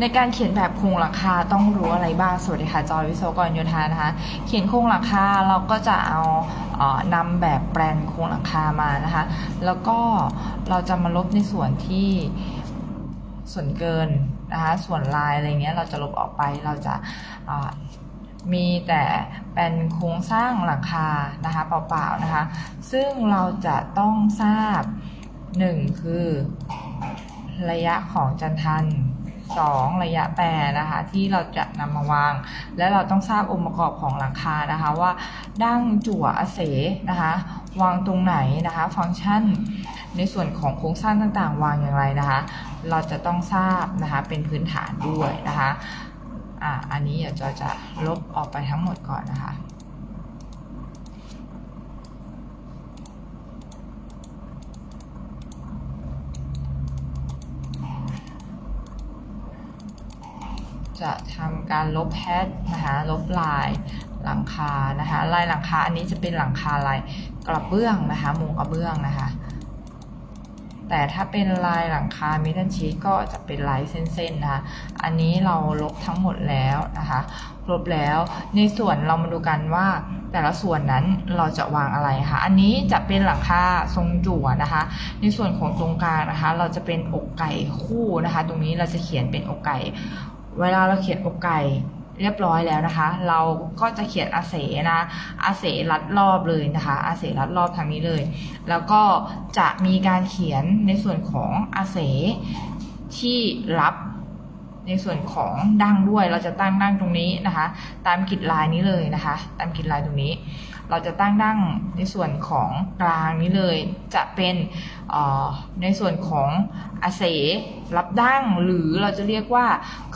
ในการเขียนแบบโครงหลังคาต้องรู้อะไรบ้าง สวัสดีค่ะ จอยวิศวกรโยธานะคะ เขียนโครงหลังคาเราก็จะเอาเออนำแบบแปลนโครงหลังคามานะคะ แล้วก็เราจะมาลบในส่วนที่ส่วนเกินนะคะ ส่วนลายอะไรเงี้ยเราจะลบออกไป เราจะมีแต่เป็นโครงสร้างหลังคานะคะเปล่าๆนะคะ ซึ่งเราจะต้องทราบหนึ่งคือระยะของจันทัน สองระยะแปรนะคะที่เราจะนำมาวาง และเราต้องทราบองค์ประกอบของหลังคานะคะว่าดั้งจั่วอาเสนะคะวางตรงไหนนะคะ ฟังก์ชันในส่วนของโครงสร้างต่างๆ วางอย่างไรนะคะ เราจะต้องทราบนะคะเป็นพื้นฐานด้วยนะคะอ่าอันนี้เดี๋ยวจอยจะลบออกไปทั้งหมดก่อนนะคะ จะทำการลบแพทนะคะลบลายหลังคานะคะลายหลังคาอันนี้จะเป็นหลังคาลายกระเบื้องนะคะมุงกระเบื้องนะคะ แต่ถ้าเป็นลายหลังคามิทันชีก็จะเป็นลายเส้นๆนะคะอันนี้เราลบทั้งหมดแล้วนะคะลบแล้วในส่วนเรามาดูกันว่าแต่ละส่วนนั้นเราจะวางอะไรคะอันนี้จะเป็นหลังคาทรงจั่วนะคะ ในส่วนของตรงกลางนะคะ เราจะเป็นอกไก่คู่นะคะ ตรงนี้เราจะเขียนเป็นอกไก่ เวลาเราเขียนอกไก่เรียบร้อยแล้วนะคะ เราก็จะเขียนอาเสนะอาเสรัดรอบเลยนะคะอาเสรัดรอบทางนี้เลย แล้วก็จะมีการเขียนในส่วนของอาเสที่รับ ในส่วนของดั้งด้วยเราจะตั้งดั้งตรงนี้นะคะ ตามกิดลายนี้เลยนะคะ ตามกิดลายตรงนี้ เราจะตั้งดั้งในส่วนของกลางนี้เลย จะเป็นในส่วนของอาเสรับดั้งหรือเราจะเรียกว่า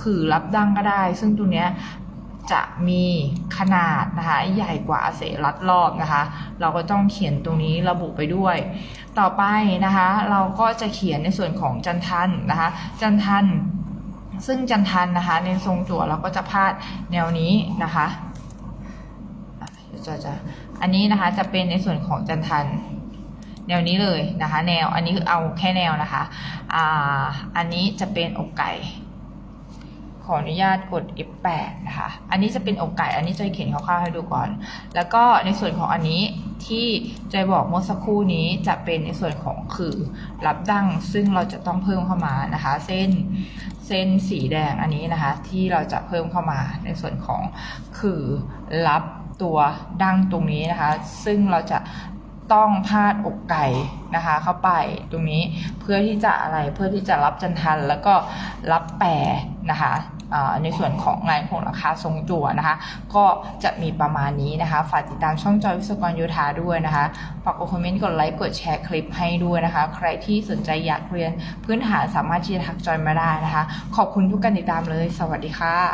ขื่อรับดั้งก็ได้ ซึ่งตัวเนี้ยจะมีขนาดนะคะใหญ่กว่าอาเสรัดรอบนะคะ เราก็ต้องเขียนตรงนี้ระบุไปด้วย ต่อไปนะคะ เราก็จะเขียนในส่วนของจันทันนะคะ จันทัน ซึ่งจันทันนะคะ ในทรงจั่วเราก็จะพาดแนวนี้นะคะจะจะอันนี้นะคะจะเป็นในส่วนของจันทันแนวนี้เลยนะคะ แนวอันนี้คือเอาแค่แนวนะคะอ่าอันนี้จะเป็นอกไก่ ขออนุญาตกด F8 นะคะ อันนี้จะเป็นอกไก่ อันนี้จะเขียนคร่าวๆให้ดูก่อน แล้วก็ในส่วนของอันนี้ที่จอยบอกเมื่อสักครู่นี้จะเป็นในส่วนของคือรับดั้งซึ่งเราจะต้องเพิ่มเข้ามานะคะ เส้นเส้นสีแดงอันนี้นะคะ ที่เราจะเพิ่มเข้ามาในส่วนของคือรับตัวดั้งตรงนี้นะคะ ซึ่งเราจะ ต้องพาดอกไก่นะคะ เข้าไปตรงนี้เพื่อที่จะอะไรเพื่อที่จะรับจันทันแล้วก็รับแปรนะคะในส่วนของงานโครงหลังคาทรงจั่วนะคะ ก็จะมีประมาณนี้นะคะ ฝากติดตามช่องจอยวิศวกรโยธาด้วยนะคะฝากกดคอมเมนต์กดไลค์กดแชร์คลิปให้ด้วยนะคะ ใครที่สนใจอยากเรียนพื้นฐานสามารถที่จะทักจอยมาได้นะคะ ขอบคุณทุกการติดตามเลย สวัสดีค่ะ